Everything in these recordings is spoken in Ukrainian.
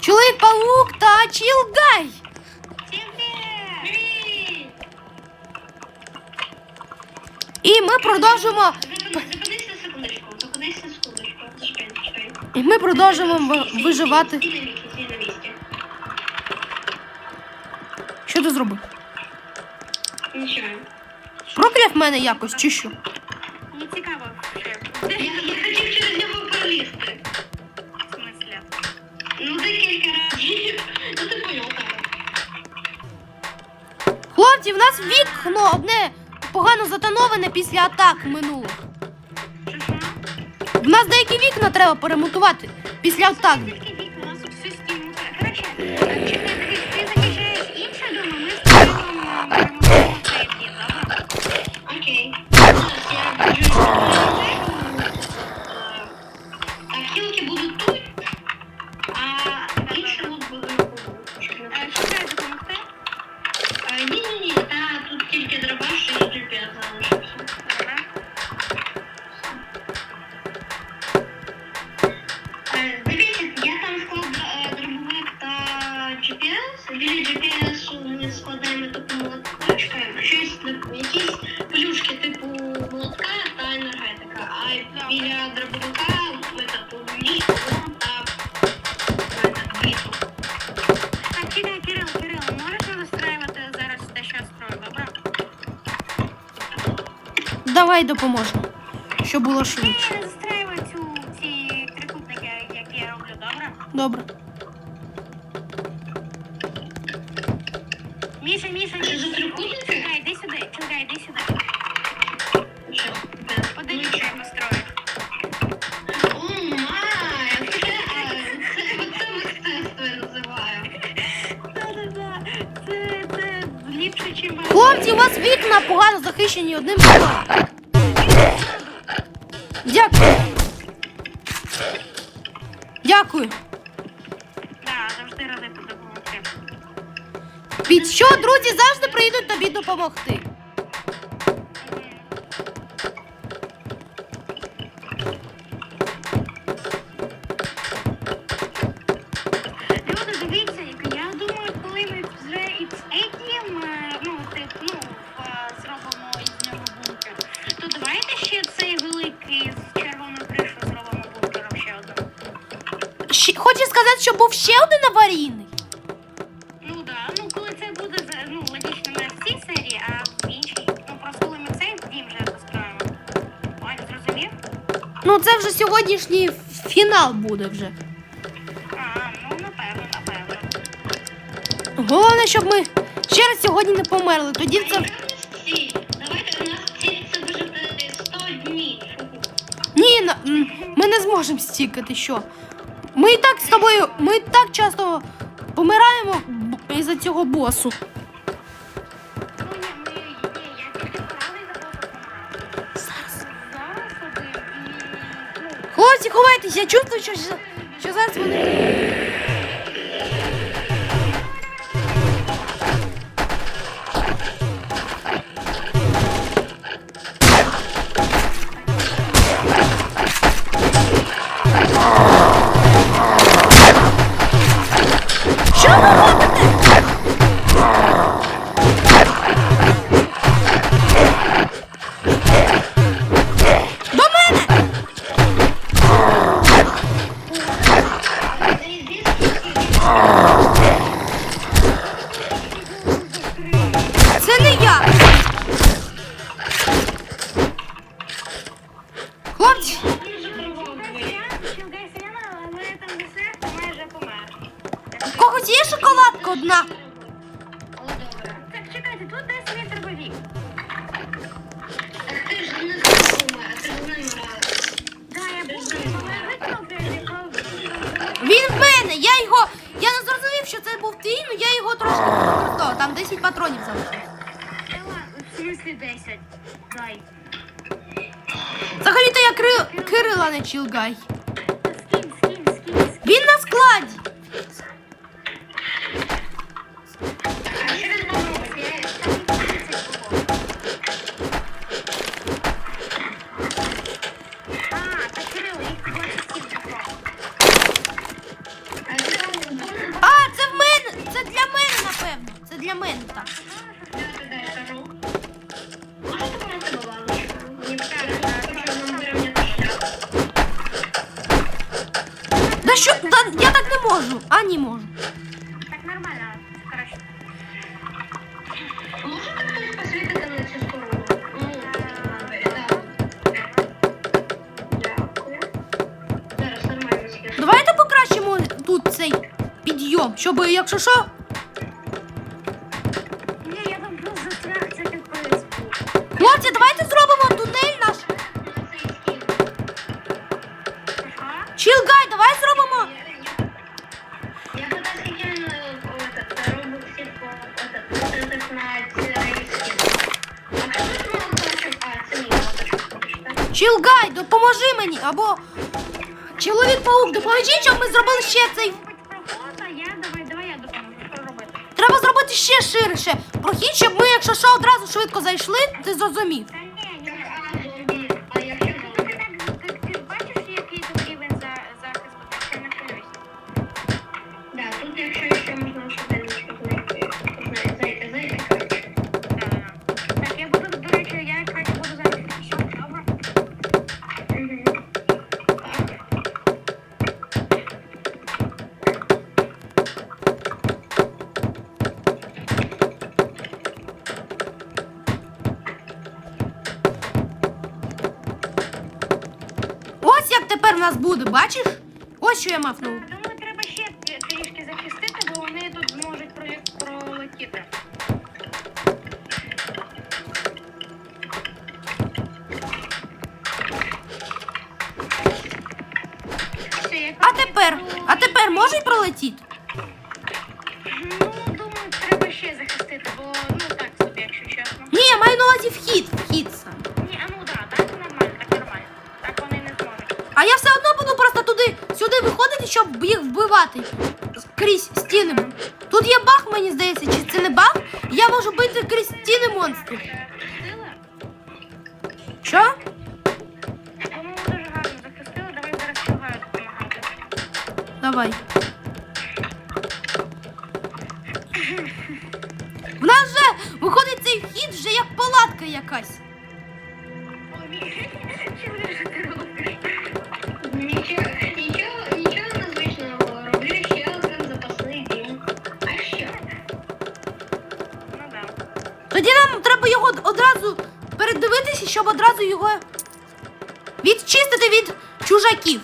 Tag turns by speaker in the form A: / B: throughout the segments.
A: Чоловік паук та Чілгай. І ми продовжимо.
B: Зупинись на секундочку, зупинись на секундочку. Чекай, чекай.
A: І ми продовжимо ви- виживати.
B: Стій на місці, стій на місці.
A: Що ти зробив?
B: Нічого.
A: Прокляв мене якось чи що? Хлопці, в нас вікно одне погано затоноване після атак
C: що?
A: В нас деякі вікна треба поремонтувати після атак.
C: Тільки
A: Давай допоможемо. Щоб було швидше.
C: не застраювай цю, ці трикутники, які я роблю, добре?
A: Добре.
C: Міша, Міша, Міша. Чекай, йди сюди, чекай, йди сюди.
B: Що
C: я построю.
B: Я.
A: Хлопці, у вас вікна погано захищені одним бетоном. Дякую. Дякую.
C: Так, завжди ради допомогти.
A: Під що друзі завжди прийдуть тобі допомогти. Хочу сказати, що був ще один аварійний.
C: Ну да, ну коли це буде ну, логічно не в цій серії, а в іншій. Ну просто коли ми цей дім вже построїмо. Ой, зрозумів?
A: Ну це вже сьогоднішній фінал буде вже.
C: А, ну напевно, напевно.
A: Головне, щоб ми ще раз сьогодні не померли. Тоді це.
B: Всі, давайте у нас ціль це вижити 100 днів.
A: Ні, на- м, ми не зможемо стікати, що. Ми і так з тобою, ми і так часто помираємо із-за цього босу.
C: Ну,
A: Хлопці, ховайтесь, я чувствую, що, що зараз вони. Я його. Я не зрозумів, що це був твій, але я його трошки використовував. Там 10 патронів залишилось.
C: В 10? Дай.
A: Взагалі-то я Кри... Кирила не Чілгай. Ні можу.
C: Так нормально, коротше.
B: Можете хтось посвітити на цю сторону? Ну.
A: Давайте покращимо тут цей підйом, щоб, якщо що. Хлопці, давайте зробимо
B: точка.
A: Допоможи мені. Або чоловік-паук, допоможи, щоб ми зробили ще цей. Треба зробити ще ширше прохід, щоб ми, якщо що, одразу швидко зайшли, ти зрозумів. Нас буде, бачиш? Ось що я мав на.
C: Думаю, треба ще трішки захистити, бо вони тут зможуть пролетіти.
A: А тепер, а тепер можуть пролетіти?
C: Ну, думаю, треба ще захистити, бо ну так собі, якщо чесно.
A: Ні, я маю на увазі вхід, вхід сам.
C: А
A: я все одно буду просто туди, сюди виходити, щоб їх вбивати крізь стіни. Тут є баг, мені здається, чи це не баг? Я можу бити крізь стіни монстрів. Що?
C: По-моєму, дуже гарно захистили. Давай зараз чугаю.
A: Давай. В нас вже виходить цей вхід вже як палатка якась. Щоб одразу його відчистити від чужаків.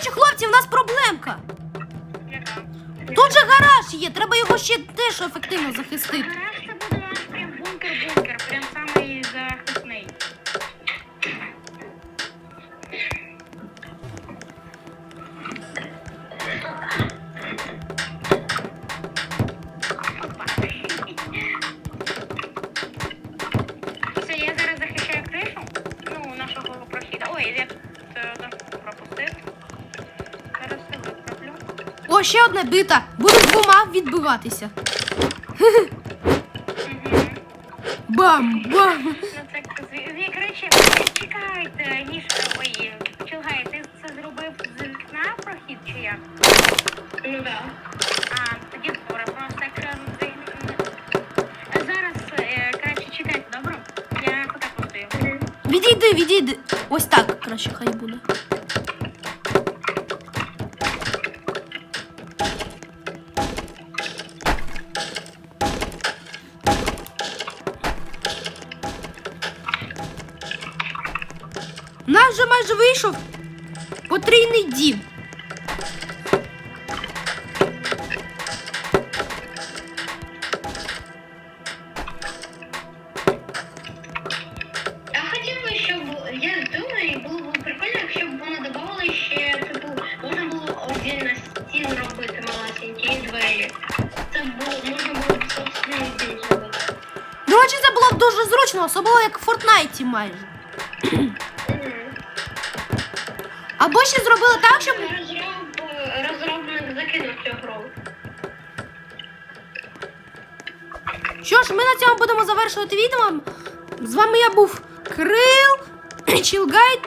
A: Речі, хлопці, в нас проблемка. Тут же гараж є, треба його ще теж ефективно захистити. Ще одна бита. Буду двома відбиватися.
C: Угу.
A: Бам! Бам!
C: Ну це зві- чекайте, ніж ой, Чилгай, ти це зробив з вікна прохід чи як?
B: Ну да.
C: А, тоді добре, просто якщо зараз е, краще чекайте, добре? Я отак постою.
A: Відійди, відійди. Ось так краще хай буде. майже вийшов. Потрійний дім.
B: Я я думаю, було б прикольно, якщо б воно додавало ще типу, можна було отдільно стіл робити малесенькі і двері. Це було можна було б собственний дуже
A: зручно, особливо як в Фортнайті майже. Або ще зробили так, щоб.
B: Розроб, розробник закинув цю гру.
A: Що ж, ми на цьому будемо завершувати відео. З вами я був Крил, Чілгайд